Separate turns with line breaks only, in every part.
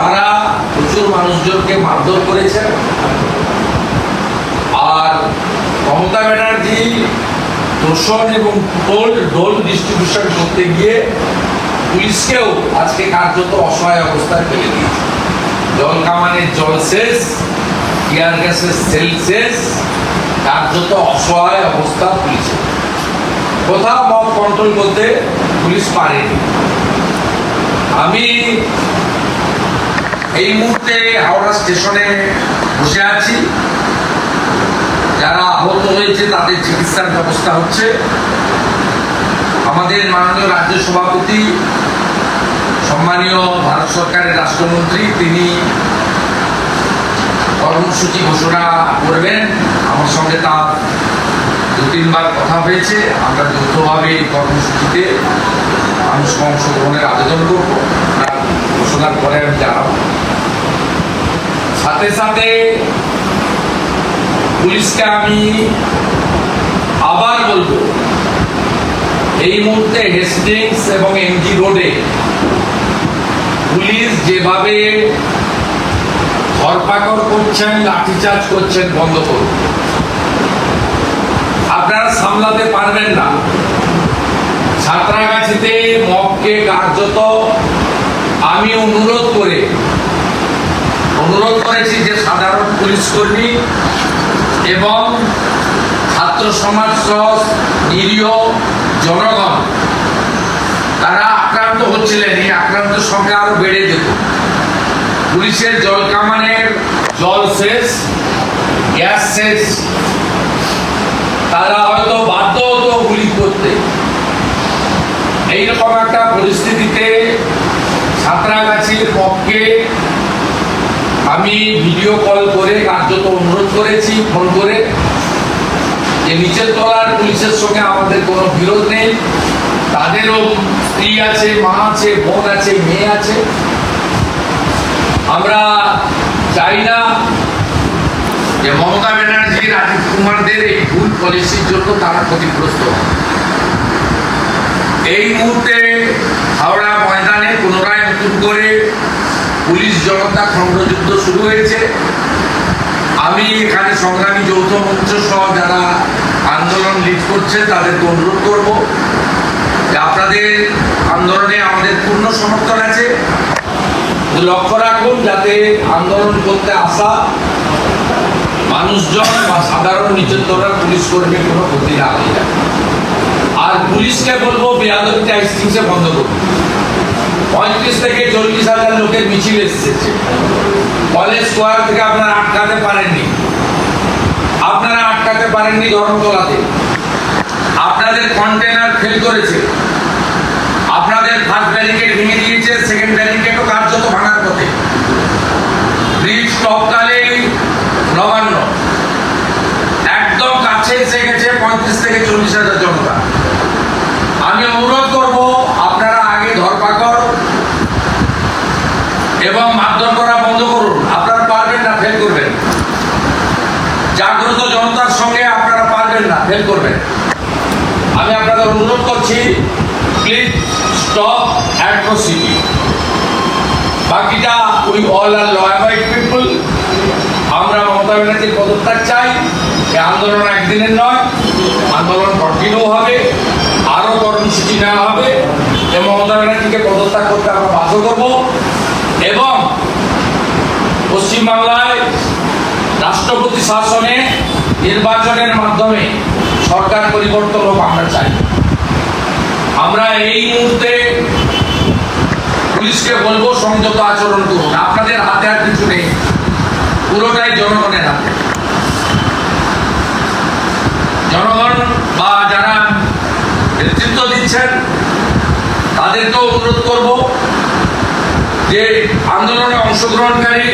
তারা প্রচুর মানুষজনকে মারধর করেছেন। আর মমতা ব্যানার্জি দোষণ এবং ডোল ডিস্ট্রিবিউশন করতে গিয়ে পুলিশকেও আজকে কার্যত অসহায় অবস্থায় ফেলে দিয়েছে। জল কামানের জল শেষ টিয়ার গ্যাসের সেল শেষ কার্যত অসহায় অবস্থা পুলিশের কোথাও মব কন্ট্রোল করতে পুলিশ পারেনি। আমি এই মুহূর্তে হাওড়া স্টেশনে বসে আছি। যারা আহত হয়েছে, তাদের চিকিৎসার ব্যবস্থা হচ্ছে। আমাদের মাননীয় রাজ্য সভাপতি, সম্মানীয় ভারত সরকারের রাষ্ট্রমন্ত্রী, তিনি কর্মসূচি ঘোষণা করবেন। আমার সঙ্গে তার দু তিনবার কথা হয়েছে। আমরা যৌথভাবে এই কর্মসূচিতে মানুষকে অংশগ্রহণের আবেদন করব। পরে আমি জানাব। সাথে সাথে পুলিশকে আমি আবার বলব, এই মুহূর্তে হেস্টিংস এবং এমজি রোডে পুলিশ যেভাবে ধরপাকড় করছেন, লাঠিচার্জ করছেন, বন্ধ করুন। আপনারা সামলাতে পারবেন না। সাঁতরাগাছিতে মবকে কার্যত আমি অনুরোধ করে, অনুরোধ করেছি যে সাধারণ পুলিশ কর্মী এবং ছাত্র সমাজ সহ নিরীহ জনগণ, তারা আক্রান্ত হচ্ছিলেন। এই আক্রান্তের সংখ্যা আরও বেড়ে যেত। পুলিশের জল কামানের জল শেষ গ্যাস শেষ তারা হয়তো বাধ্য হতো গুলি করতে। এইরকম একটা পরিস্থিতিতে সাঁতরাগাছির পক্ষে আমি ভিডিও কল করে কার্যত অনুরোধ করেছি, ফোন করে যে নিচের তলার পুলিশের সঙ্গে আমাদের কোনো বিরোধ নেই। তাদেরও স্ত্রী আছে, মা আছে, বোন আছে, মেয়ে আছে। আমরা চাই না যে মমতা ব্যানার্জি, রাজীব কুমারদের এই ভুল পলিসির জন্য তারা ক্ষতিগ্রস্ত এই মুহূর্তে হাওড়া ময়দানে পুনরায় করে পুলিশ জনতা খণ্ডযুদ্ধ শুরু হয়েছে। আমি এখানে সংগ্রামী যৌথ মঞ্চ সহ যারা আন্দোলন লিড করছে, তাদেরকে অনুরোধ করব আপনাদের আন্দোলনে আমাদের পূর্ণ সমর্থন আছে। লক্ষ্য রাখুন, যাতে আন্দোলন করতে আসা মানুষজন বা সাধারণ নিচের তলার পুলিশ কর্মীর কোনো ক্ষতি না হয়ে যায় আর পুলিশকে বলব বেয়াদবিটা স্টিংসে বন্ধ করুন। পঁয়ত্রিশ থেকে চল্লিশ হাজার লোকের মিছিল এসেছে। কলেজ স্কোয়ার থেকে আপনারা আটকাতে পারেননি। আপনারা আটকাতে পারেননি ধর্মতলাতে। আপনাদের কন্টেনার ফেল করেছে। আপনাদের ফার্স্ট ব্যারিকেড ভেঙে দিয়েছে সেকেন্ড ব্যারিকেডও কার্যত ভাঙার পথে। ব্রিজ টপকালে নবান্ন। একদম কাছে এসে গেছে পঁয়ত্রিশ থেকে চল্লিশ হাজার জনতা আমি অনুরোধ করব আপনারা আগে ধরপাকড় এবং মারধর করা বন্ধ করুন আপনারা পারবেন না ফেল করবেন জাগ্রত জনতার সঙ্গে আপনারা পারবেন না ফেল করবেন আমি আপনাদের করছি প্লিজ স্টপ অ্যাট্রোসিটি বাকিটা we all are law people আমরা মমতা ব্যানার্জির পদত্যাগ চাই। এই আন্দোলন একদিনের নয়, আন্দোলন কন্টিনিউ হবে, আরও কর্মসূচি নেওয়া হবে। এবং মমতা ব্যানার্জিকে পদত্যাগ করতে আমরা বাধ্য করব। এবং পশ্চিমবাংলায় রাষ্ট্রপতি শাসনে নির্বাচনের মাধ্যমে সরকার পরিবর্তন হোক আমরা চাই। আমরা এই মুহূর্তে পুলিশকে বলব সংযত আচরণ করুন। আপনাদের হাতে আর কিছু নেই। পুরোটাই জনগণের হাতে। জনগণ বা যারা নেতৃত্ব দিচ্ছেন তাদেরকেও অনুরোধ করব যে আন্দোলনে অংশগ্রহণকারী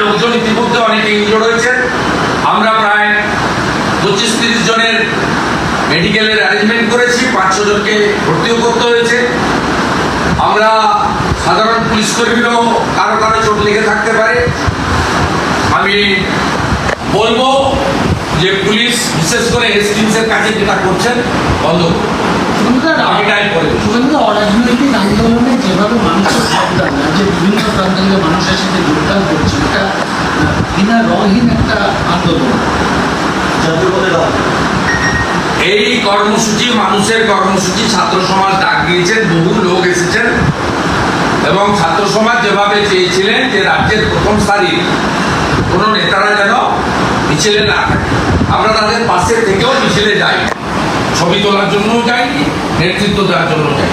লোকজন ইতিমধ্যে অনেকে ইনজোর্ড হয়েছেন। আমরা প্রায় পঁচিশ তিরিশ জনের মেডিকেলের অ্যারেঞ্জমেন্ট করেছি পাঁচশো জনকে ভর্তিও করতে হয়েছে। আমরা সাধারণ পুলিশ কর্মীরাও কারও কারও চোট লেগে থাকতে পারে। আমি বলব যে পুলিশ বিশেষ করে এসটিএসের কাছে যেটা করছেন বন্ধ।
অরাজনৈতিক আন্দোলনে যেভাবে মানুষের যোগদান বিভিন্ন প্রান্ত থেকে মানুষের সাথে যোগদান করছে এটা বিনা রহীন একটা আন্দোলন।
জাতীয় পথে
এই কর্মসূচি মানুষের কর্মসূচি, ছাত্র সমাজ ডাক দিয়েছেন, বহু লোক এসেছেন। এবং ছাত্র সমাজ যেভাবে চেয়েছিলেন যে রাজ্যের প্রথম সারি কোনো নেতারা যেন মিছিলে না আমরা তাদের পাশে থেকেও মিছিলে যাই। ছবি তোলার জন্যও যাইনি নেতৃত্ব দেওয়ার জন্য যাই।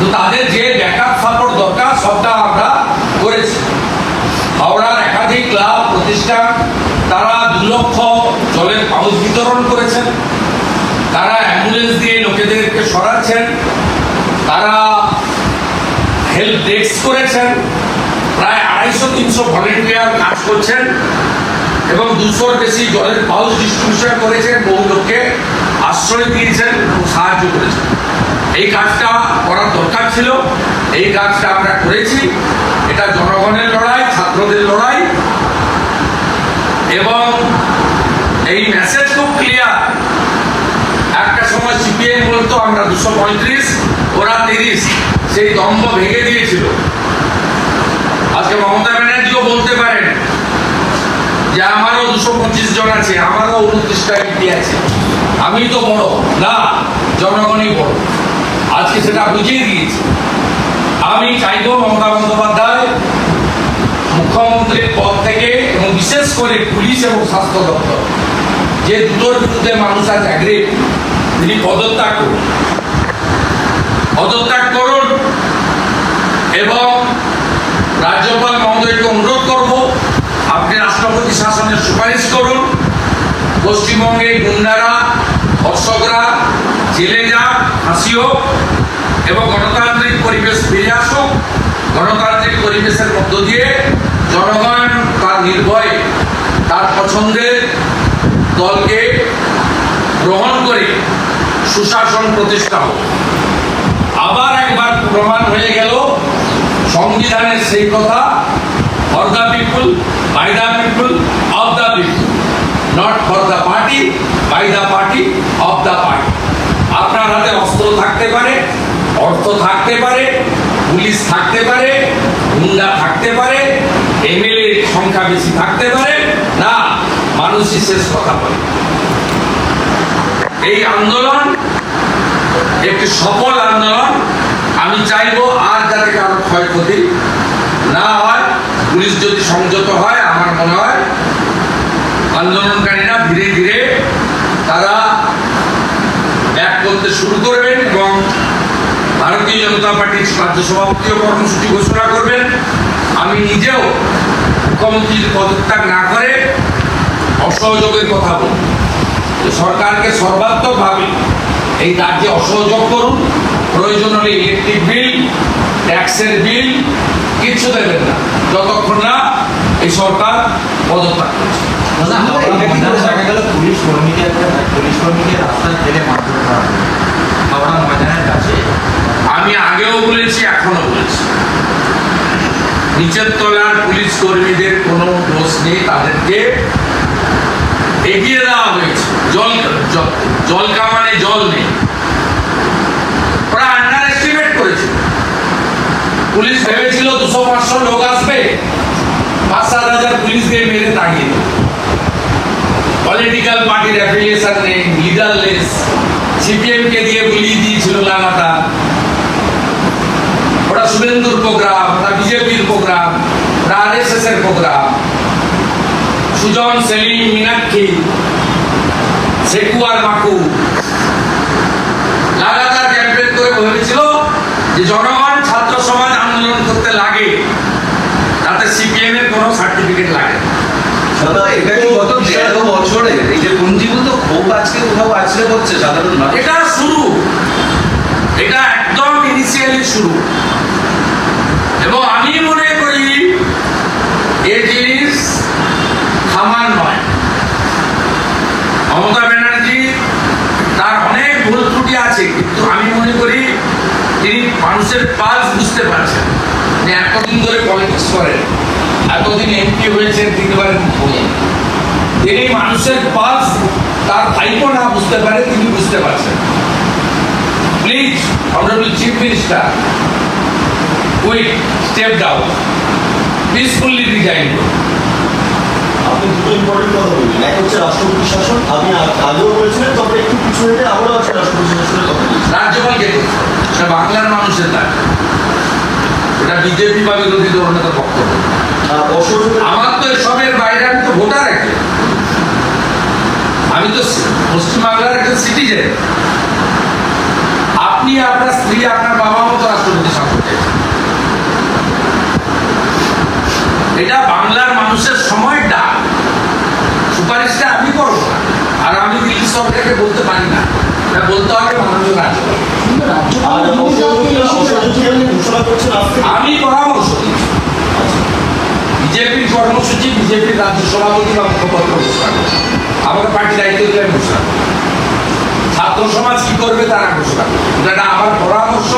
তো তাদের যে ব্যাকআপ সাপোর্ট দরকার, সবটা আমরা করেছি। হাওড়ার একাধিক ক্লাব প্রতিষ্ঠান, তারা দু লক্ষ জলের পাউচ বিতরণ করেছেন। তারা অ্যাম্বুলেন্স দিয়ে লোকেদেরকে সরাচ্ছেন, তারা হেল্প ডেস্ক করেছেন, প্রায় আড়াইশো, তিনশো ভলেন্টিয়ার কাজ করছেন এবং দুশোর বেশি জলের পাউচ ডিস্ট্রিবিউশন করেছেন, বহু লোককে আশ্রয় দিয়েছেন এবং সাহায্য করেছেন। এই কাজটা করার দরকার ছিল, এই কাজটা আমরা করেছি, এটা জনগণের লড়াই, ছাত্রদের লড়াই, এবং এই মেসেজ খুব ক্লিয়ার সময় সিপিআই বলতো, আমরা দুশো পঁয়ত্রিশ, ওরা তিরিশ। সেই দম্ভ ভেঙে দিয়েছিল। আজকে মমতা ব্যানার্জিও বলতে পারেন যে, আমারও দুশো পঁচিশ জন আছে, আমারও উনত্রিশটা এমপি আছে। আমি তো বড়, না, জনগণই বড়। আজকে সেটা বুঝিয়ে দিয়েছি। আমি চাইব মমতা বন্দ্যোপাধ্যায় মুখ্যমন্ত্রীর পদ থেকে এবং বিশেষ করে পুলিশ এবং স্বাস্থ্য দপ্তর, যে দুটোর বিরুদ্ধে মানুষ আজ অ্যাগ্রিভ তিনি পদত্যাগ করুন। পদত্যাগ করুন এবং রাজ্যপাল মহোদয়কে অনুরোধ করব, আপনি রাষ্ট্রপতি শাসনের সুপারিশ করুন। পশ্চিমবঙ্গে গুন্ডারা, ধর্ষকরা, জেলে যাক, ফাঁসি হোক এবং গণতান্ত্রিক পরিবেশ ফিরে আসুক। গণতান্ত্রিক পরিবেশের মধ্য দিয়ে জনগণ তার নির্ভয়ে, তার পছন্দের দলকে গ্রহণ করে সুশাসন প্রতিষ্ঠা হোক। আবার একবার প্রমাণ হয়ে গেল, সংবিধানের সেই কথা for the people by the people of the people not for the party by the party of the party আপনার হাতে অস্ত্র থাকতে পারে, অর্থ থাকতে পারে, পুলিশ থাকতে পারে, গুন্ডা থাকতে পারে, এমএলএ সংখ্যা বেশি থাকতে পারে, না, মানুষই শেষ কথা বলে। এই আন্দোলন একটি সফল আন্দোলন। আমি চাইব আর যাতে কারও ক্ষয়ক্ষতি না হয়, পুলিশ যদি সংযত হয়, আমার মনে হয় আন্দোলনকারীরা ধীরে ধীরে তারা ব্যাক করতে শুরু করবেন এবং ভারতীয় জনতা পার্টির রাজ্য সভাপতিও কর্মসূচি ঘোষণা করবেন। আমি নিজেও মুখ্যমন্ত্রীর পদত্যাগ না করে অসহযোগের কথা বলব। সরকারকে সর্বাত্মকভাবে এই রাজ্যে অসহযোগ করুন প্রয়োজন হলে ইলেকট্রিক বিল ট্যাক্সের বিল কিচ্ছু দেবেন না। যতক্ষণ না এই সরকার পদত্যাগ করছে।
পুলিশ কর্মীকে পুলিশ কর্মীকে রাস্তায় ফেলে মারধর করা হলো। হাওড়া ময়দানের কাছে।
আমি আগেও বলেছি এখনও বলেছি। নিচের তলার পুলিশ কর্মীদের কোনো দোষ নেই তাদেরকে এগিয়ে দেওয়া হয়েছে জল জল- জল কামানে জল নেই ওরা আন্ডার এস্টিমেট করেছিল পুলিশ ভেবেছিল দুশো পাঁচশো লোক আসবে পাঁচ সাত হাজার পুলিশ দিয়ে মেরে তাড়িয়ে পলিটিক্যাল পার্টির অ্যাফিলিয়েশন নেই লিডারলেস সিপিএম কে দিয়ে বুলিয়ে দিয়েছিল লাগাতার। ওটা শুভেন্দুর প্রোগ্রাম ওটা বিজেপির প্রোগ্রাম ওটা আরএসএস এর প্রোগ্রাম সুজন, সেলিম, মীনাক্ষী, সেকু আর মাকু লাগাতার ক্যাম্পেন করে ভেবেছিল যে জনগণ, ছাত্র সমাজ আন্দোলন করতে লাগে। সিপিএম এর কোনো সার্টিফিকেট লাগে
এটা কি গত দেড় বছরে এই যে পুঞ্জীভূত ক্ষোভ আজকে কোথাও আছড়ে পড়ছে সাধারণ
এটা শুরু। এটা একদম ইনিশিয়ালি শুরু। এবং আমি মনে করি এই জিনিস থামার নয়। মমতা ব্যানার্জি তার অনেক ভুল ত্রুটি আছে কিন্তু আমি মনে করি তিনি মানুষের পালস বুঝতে পারছেন। এতদিন ধরে পলিটিক্স করেন। এতদিন এমপি হয়েছেন মুখ্যমন্ত্রী তিনি মানুষের পাস তার ভাইপো না বুঝতে পারে তিনি বুঝতে পারছেন please honourable chief minister quick step down peacefully resign করুন
আপনি দুটো ইম্পর্টেন্ট কথা বললেন। এক হচ্ছে রাষ্ট্রপতি শাসন আপনি আগেও বলেছিলেন তবে একটু পিছু হেঁটে আবারও আছে রাষ্ট্রপতি শাসনের কথা বলছেন।
রাজ্যপালকে সেটা বাংলার মানুষের দাবি এটা বিজেপি বা বিরোধী দলের বক্তব্য।
আর
আমার তো এসবের বাইরে আমি তো ভোটার একজন। আমি তো পশ্চিমবাংলার একজন সিটিজেন আপনি আপনার স্ত্রী, আপনার বাবা মতো রাষ্ট্রপতি চাইছেন। এটা বাংলার মানুষের সময় ডাক। সুপারিশটা আমি করব আর আমি দিল্লি সরকারকে বলতে পারি না। বলতে হবে মাননীয় বিজেপির রাজ্য সভাপতি বা মুখপাত্র ঘোষণা করবে আমাকে পার্টি দায়িত্ব দিলে ঘোষণা। করব ছাত্র সমাজ কি করবে তারা ঘোষণা। করবে এটা আমার পরামর্শ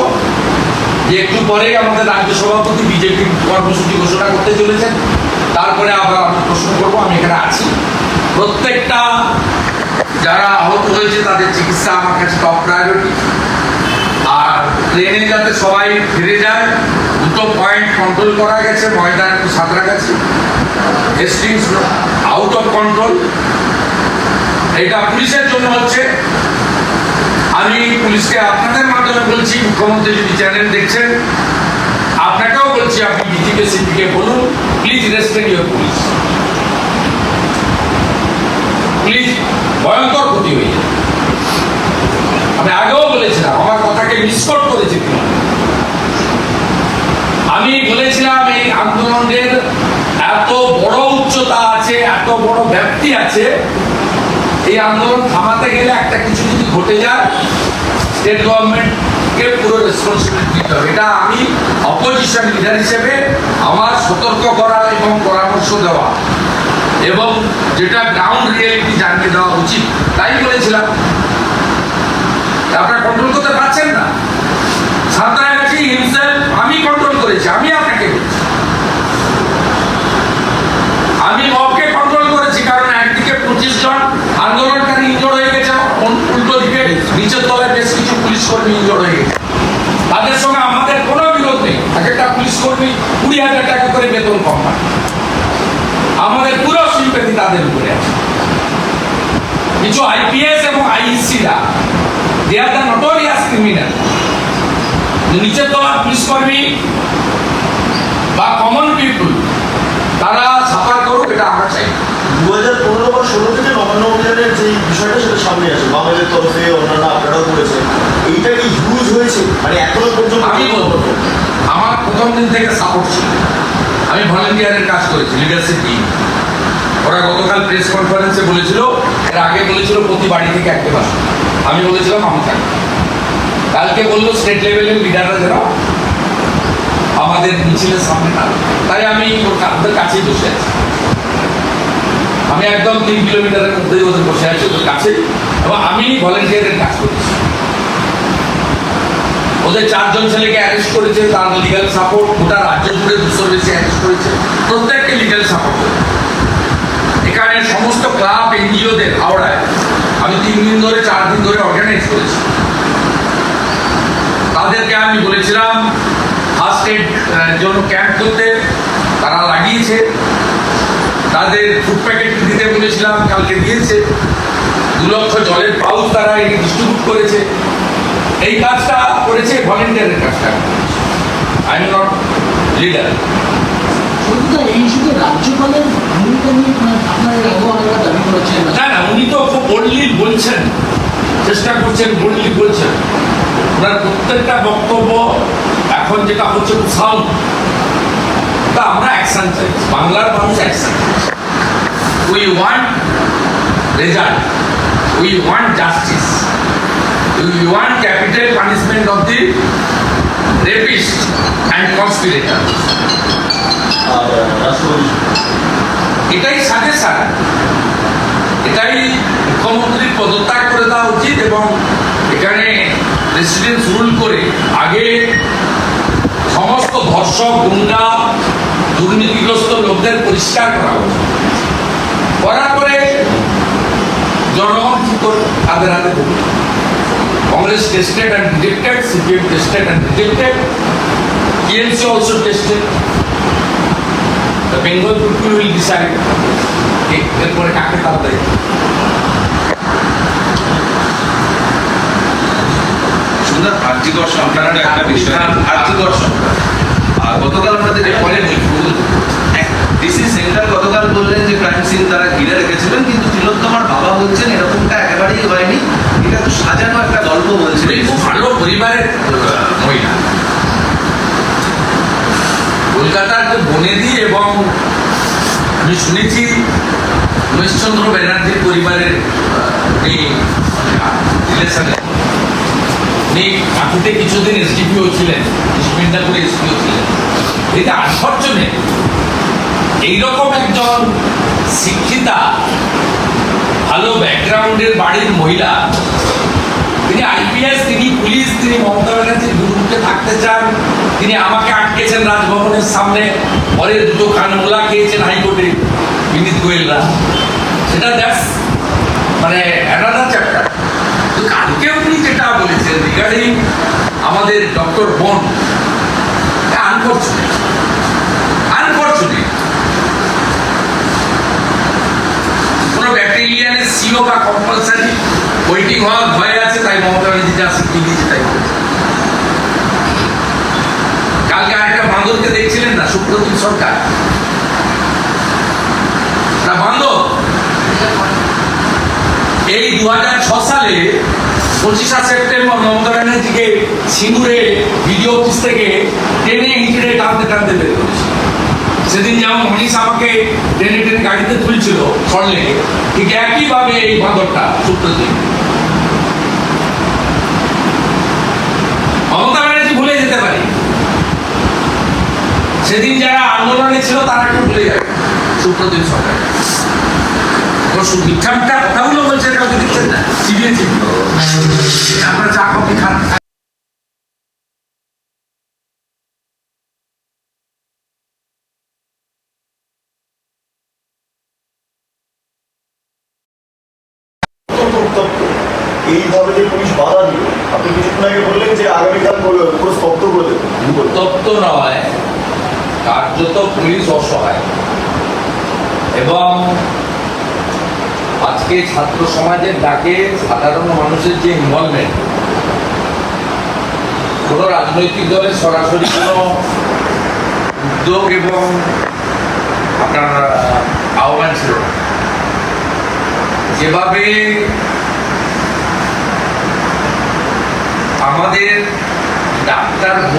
যে একটু পরেই আমাদের রাজ্য সভাপতি বিজেপির কর্মসূচি ঘোষণা করতে চলেছেন। তারপরে আবার প্রশ্ন করব, আমি এখানে আছি। প্রত্যেকটা যারা আহত হয়েছে তাদের চিকিৎসা আমার কাছে টপ প্রায়োরিটি আর ট্রেনে যাতে সবাই ফিরে যায় দুটো পয়েন্ট কন্ট্রোল করা গেছে, Maidan Santragachi Hastings out of control এটা পুলিশের জন্য হচ্ছে। আমি পুলিশকে আপনাদের মাধ্যমে বলছি, মুখ্যমন্ত্রী যদি চ্যানেল দেখছেন, আপনাকেও বলছি, আপনি ডিজিকে সিপিকে বলুন please respect your police please ভয়ঙ্কর ক্ষতি হয়ে যায়। আমি আগেও বলেছিলাম, আমার কথাকে মিসকট করেছে আমি বলেছিলাম এই আন্দোলনের এত বড় উচ্চতা আছে, এত বড় ব্যাপ্তি আছে, এই আন্দোলন থামাতে গেলে একটা কিছু যদি ঘটে যায় স্টেট গভর্নমেন্টকে পুরো নিতে হবে। এটা আমি হিসেবে আমার সতর্ক এবং পরামর্শ দেওয়া। এবং যেটা জানিয়ে দেওয়া উচিত, তাই বলেছিলাম। আপনারা কন্ট্রোল করতে পারছেন না। আমি কন্ট্রোল করেছি আমি আপনাকে বলছি। আমি মবকে কন্ট্রোল করেছি, কারণ একদিকে পঁচিশ জন আন্দোলনকারী ইনজোর হয়ে গেছে উল্টো দিকে নিচের তলায় বেশ কিছু পুলিশ কর্মী ইনজোর হয়ে গেছে। তাদের সঙ্গে আমাদের কোনো বিরোধ নেই। এক একটা পুলিশ কর্মী কুড়ি হাজার টাকা করে বেতন কম পায় আমাদের পুরো সিম্পেথি তাদের উপরে আছে। কিছু আইপিএস এবং আইইসিরা they are the notorious criminal নিচের তলার পুলিশ কর্মী বা কমন পিপুল তারা সাফার করুক এটা আমরা চাই।
দু হাজার পনেরো বা ষোলো থেকে নবান্ন অভিযানের যে বিষয়টা সেটা সামনে আসে বাঙালির তরফে অন্যান্য আপনারাও করেছেন। এইটা কি হিউজ হয়েছে? মানে এখনও পর্যন্ত
আমি বলব আমার প্রথম দিন থেকে সাপোর্ট ছিল। আমি ভলেন্টিয়ারের কাজ করেছি লিডারশিপ টিম ওরা গতকাল প্রেস কনফারেন্সে বলেছিল এর আগে বলেছিল প্রতি বাড়ি থেকে একটা বাস আমি বলেছিলাম আমি থাকব। কালকে বলল স্টেট লেভেলের লিডাররা যেন আমাদের মিছিলের সামনে না তাই আমি ওদের কাছেই বসে আছি। আমি একদম তিন কিলোমিটারের মধ্যেই ওদের বসে আছি, ওদের কাছে এবং আমি ভলেন্টিয়ারের কাজ করছি। ওদের চারজন ছেলেকে অ্যারেস্ট করেছে, তার লিগাল সাপোর্ট গোটা রাজ্য জুড়ে দুশোর বেশি অ্যারেস্ট করেছে। প্রত্যেককে লিগ্যাল সাপোর্ট এখানে সমস্ত ক্লাব এনজিওদের হাওড়ায় আমি তিন দিন ধরে, চার দিন ধরে অর্গানাইজ করেছি। তাদেরকে আমি বলেছিলাম ফার্স্ট এড জন্য ক্যাম্প করতে তারা লাগিয়েছে। তাদের ফুড প্যাকেট দিতে বলেছিলাম কালকে দিয়েছে। দু লক্ষ জলের পাউচ তারা ডিস্ট্রিবিউট করেছে। এই কাজটা করেছে ভলেন্টিয়ারের কাজটা। আই এম নট লিডার
এই শুধু রাজ্যপালের ভূমিকা নিয়ে মানে আপনারা দাবি করেছেন
না? না উনি তো খুব বলছেন। চেষ্টা করছেন বললি বলছেন। ওনার প্রত্যেকটা বক্তব্য এখন যেটা হচ্ছে সাউন্ড তা আমরা অ্যাকশন চাই। বাংলার মানুষ action we want result we want justice we want capital punishment of the rapist and conspirator এটাই সাজেশন এটাই মুখ্যমন্ত্রীর পদত্যাগ করে দেওয়া উচিত এবং এখানে প্রেসিডেন্ট রুল করে আগে সমস্ত ধর্ষক, গুন্ডা, দুর্নীতিগ্রস্ত লোকদের পরিষ্কার করা উচিত করার পরে তাদের হাতে দেবে Congress tested and rejected CPM tested and rejected TMC also tested the Bengal people will decide এরপরে কাকে তারা দেয়
সুন্দর আর্থিকর সংক্রান্ত একটা বিষয়। আর্থিকর সংক্রান্ত আর গতকাল আমাদের
পরে বলছি
ডিসি সেন্টার গতকাল বললেন যে ক্রাইম সিন তারা ঘিরে রেখেছিলেন কিন্তু তিলোত্তমার বাবা বলছেন এরকমটা একেবারেই হয়নি। এটা তো সাজানো একটা গল্প বলছে।
ভালো পরিবারের মহিলা। কলকাতার যে বনেদি এবং আমি শুনেছি উমেশচন্দ্র ব্যানার্জির পরিবারের রিলেশনে উনি মাটিতে কিছুদিন এসডিপিও ছিলেন মিদনাপুরে এসডিপিও ছিলেন। এটা আনফর্চুনেট এইরকম একজন শিক্ষিতা, ভালো ব্যাকগ্রাউন্ডের বাড়ির মহিলা, তিনি আইপিএস তিনি পুলিশ, তিনি মমতা ব্যানার্জির বিরুদ্ধে থাকতে চান। তিনি আমাকে আটকেছেন রাজভবনের সামনে, পরে দুটো কানমোলা খেয়েছেন হাইকোর্টে, বিনীত গোয়েলরা। সেটা দ্যাটস মানে অ্যানাদার চ্যাপ্টার কালকে উনি যেটা বলেছেন রিগার্ডিং আমাদের ডক্টর বোন আনফর্চুনেট আনফর্চুনেট সিও বা কম্পালসারি ওয়েটিং হওয়ার ভয় আছে তাই মমতা ব্যানার্জি যা দিয়েছে তাই কালকে আরেকটা বান্দরকে দেখছিলেন না সুপ্রতীক সরকার? বান্দর এই দুই হাজার ছয় সালে পঁচিশা সেপ্টেম্বর মমতা ব্যানার্জিকে সিঙ্গুরে ভিডিও অফিস থেকে টেনে হিঁচড়ে টানতে টানতে বের করেছে। সেদিন যেমন মনীষ আমাকে টেনে টেনে গাড়িতে তুলছিল সরলেকে ঠিক একইভাবে এই বাঁদরটা সুপ্রতীক মমতা ব্যানার্জি ভুলে যেতে পারে। সেদিন যারা আন্দোলনে ছিল তারা একটু ভুলে যাবে সুপ্রতীক সরকার। অবশ্য মিথ্যা মিথ্যা কথাগুলো বলছে কাউকে দিচ্ছেন না। চিবিয়ে আমরা চা কফি খান।
এইভাবে যে পুলিশ বাধা দিল আপনি কিছুক্ষণ আগে বললেন যে আগামীকাল করবে, পুরো স্তব্ধ করে দেবে। কি বলবেন?
উত্তপ্ত নয় কার্যত পুলিশ অসহায়। এবং আজকে ছাত্র সমাজের ডাকে সাধারণ মানুষের যে ইনভলভমেন্ট কোনো রাজনৈতিক দলের সরাসরি কোনো উদ্যোগ এবং আপনার আহ্বান ছিল যেভাবে আমাদের ডাক্তার